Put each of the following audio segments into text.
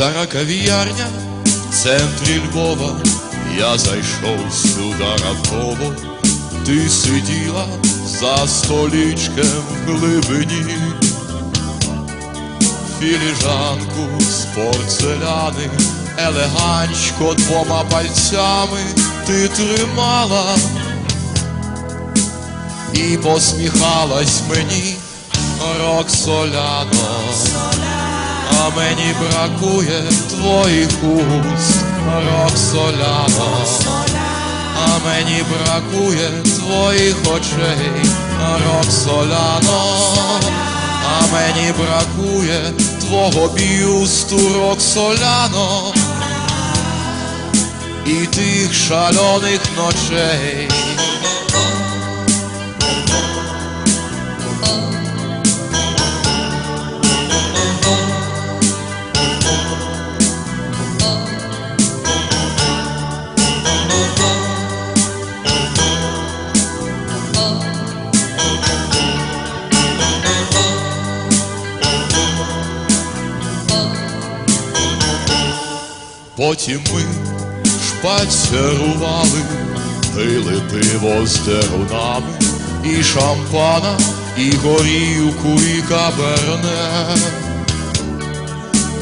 Стара кав'ярня в центрі Львова, я зайшов сюди раптово, ти сиділа за столічком в глибині, філіжанку з порцеляни, елегантсько двома пальцями ти тримала. І посміхалась мені Роксоляно. А мені бракує твоїх уст, Роксоляно, а мені бракує твоїх очей, Роксоляно, а мені бракує твого бюсту, Роксоляно, і тих шальоних ночей. Потім ми шпацерували, пили пиво з дерунами, і шампана, і горілку, і каберне.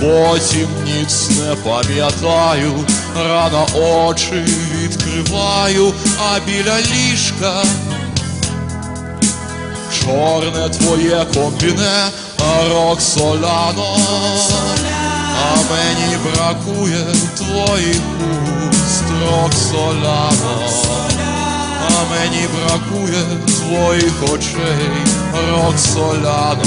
Потім ніц не пам'ятаю, рано очі відкриваю, а біля ліжка чорне твоє комбіне, Роксоляно. А мені бракує твоїх уст, Роксоляно, а мені бракує твоїх очей, Роксоляно,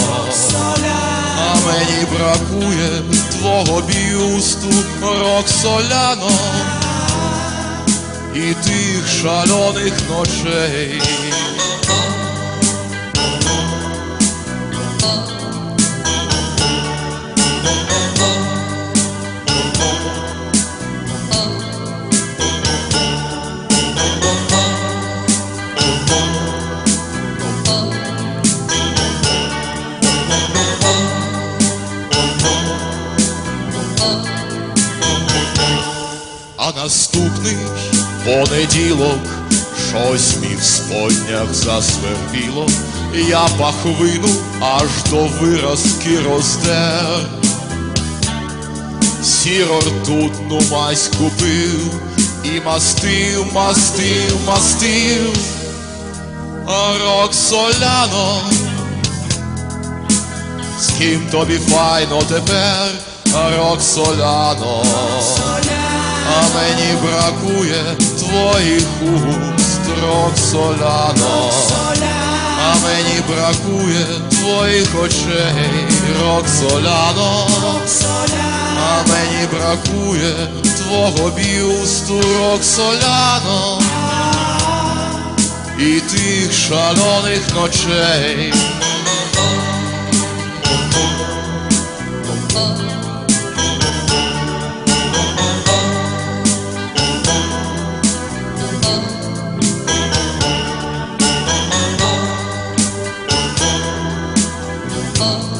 а мені бракує твого бюсту, Роксоляно, і тих шальоних ночей. А наступний понеділок щось мій в споднях засвербіло, я пахвину аж до виразки роздер. Сіро ртутну мазь купив і мастив, мастив, мастив, а Роксоляно, з ким тобі файно тепер, Роксоляно, а мені бракує твоїх уст, Роксоляно, а мені бракує твоїх очей, Роксоляно, а мені бракує твого бюсту, Роксоляно, і тих шальоних ночей. Oh.